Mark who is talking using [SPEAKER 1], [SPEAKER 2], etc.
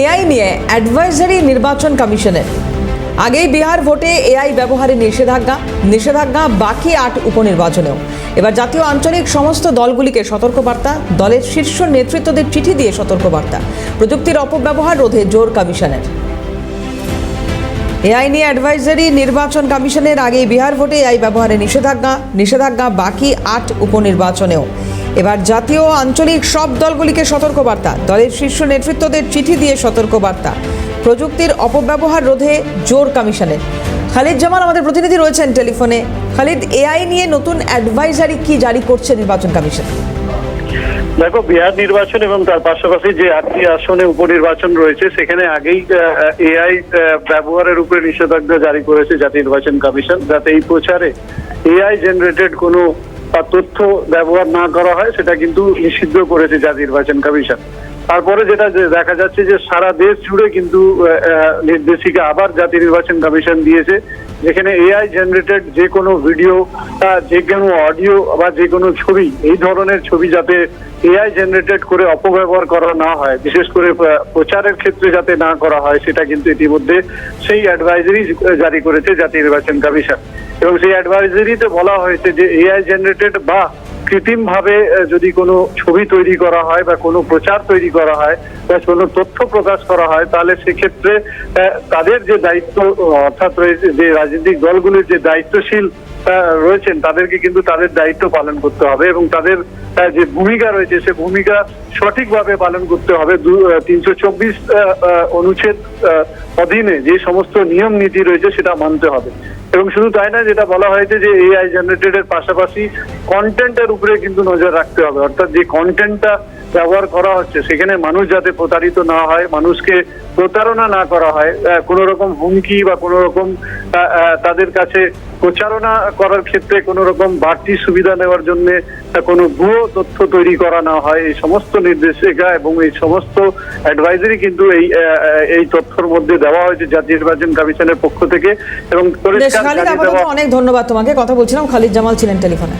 [SPEAKER 1] AI নিয়ে advisory নির্বাচন কমিশনের। আগেই বিহার ভোটে এআই ব্যবহারে নিষেধাজ্ঞা নিষেধাজ্ঞা বাকি আট উপনির্বাচনেও। এবার জাতীয় আঞ্চলিক সমস্ত দলগুলিকে সতর্কবার্তা, দলের শীর্ষ নেতৃত্বদের চিঠি দিয়ে সতর্কবার্তা। প্রযুক্তির অপব্যবহার রোধে জোর কমিশনের। এআই নিয়ে অ্যাডভাইজারি নির্বাচন কমিশনের আগেই বিহার ভোটে এআই ব্যবহারে নিষেধাজ্ঞা নিষেধাজ্ঞা বাকি আট উপনির্বাচনেও। এবার জাতীয় আঞ্চলিক সব দলগুলিকে সতর্কবার্তা। দলের শীর্ষ নেতৃত্বদের চিঠি দিয়ে সতর্কবার্তা। প্রযুক্তির অপব্যবহার রোধে জোর কমিশনের। খালিদ জামাল আমাদের প্রতিনিধি রয়েছেন টেলিফোনে। খালিদ, এআই নিয়ে নতুন অ্যাডভাইজারি কি জারি করছে নির্বাচন কমিশন?
[SPEAKER 2] দেখো, বিহার নির্বাচন এবং তার পাশাপাশি যে আটটি আসনে উপনির্বাচন রয়েছে, সেখানে আগেই এআই ব্যবহারের উপরে নিষেধাজ্ঞা জারি করেছে জাতীয় নির্বাচন কমিশন। যাতে এই প্রচারে এআই জেনারেটেড কোনো আহ, তথ্য ব্যবহার না করা হয় সেটা কিন্তু নিষিদ্ধ করেছে জাতীয় নির্বাচন কমিশন। তারপরে যেটা দেখা যাচ্ছে যে সারা দেশ জুড়ে কিন্তু নির্দেশিকা আবার জাতীয় নির্বাচন কমিশন দিয়েছে। যেখানে এআই জেনারেটেড যে কোনো ভিডিও যে কোনো অডিও বা যে কোনো ছবি, এই ধরনের ছবি যাতে এআই জেনারেটেড করে অপব্যবহার করা না হয়, বিশেষ করে প্রচারের ক্ষেত্রে যাতে না করা হয়, সেটা কিন্তু ইতিমধ্যে সেই অ্যাডভাইজারি জারি করেছে জাতীয় নির্বাচন কমিশন। এবং সেই অ্যাডভাইজারিতে বলা হয়েছে যে এআই জেনারেটেড বা কৃত্রিম ভাবে যদি কোনো ছবি তৈরি করা হয় বা কোনো প্রচার তৈরি করা হয় বা কোনো তথ্য প্রকাশ করা হয়, তাহলে সেক্ষেত্রে তাদের যে দায়িত্ব, অর্থাৎ রয়েছে, যে রাজনৈতিক দলগুলির যে দায়িত্বশীল রয়েছেন, তাদেরকে কিন্তু তাদের দায়িত্ব পালন করতে হবে এবং তাদের যে ভূমিকা রয়েছে, সে ভূমিকা সঠিকভাবে পালন করতে হবে। তিনশো চব্বিশ অনুচ্ছেদ অধীনে যে সমস্ত নিয়ম নীতি রয়েছে সেটা মানতে হবে। এবং শুধু তাই না যেটা বলা হয়েছে যে এআই জেনারেটেড এর পাশাপাশি কন্টেন্টের উপরে কিন্তু নজর রাখতে হবে। অর্থাৎ যে কন্টেন্টটা ব্যবহার করা হচ্ছে। সেখানে মানুষ যাতে প্রতারিত না হয় মানুষকে প্রতারণা না করা হয় কোনো রকম হুমকি বা কোনো রকম তাদের কাছে প্রচারণা করার ক্ষেত্রে কোনো রকম বাড়তি সুবিধা নেওয়ার জন্য কোনো ভুয়ো তথ্য তৈরি করা না হয়। এই সমস্ত নির্দেশিকা এবং এই সমস্ত অ্যাডভাইজারি কিন্তু এই এই তথ্যর মধ্যে দেওয়া হয়েছে জাতীয় নির্বাচন কমিশনের পক্ষ থেকে এবং
[SPEAKER 1] অনেক ধন্যবাদ তোমাকে। কথা বলছিলাম খালিদ জামাল ছিলেন টেলিফোনে।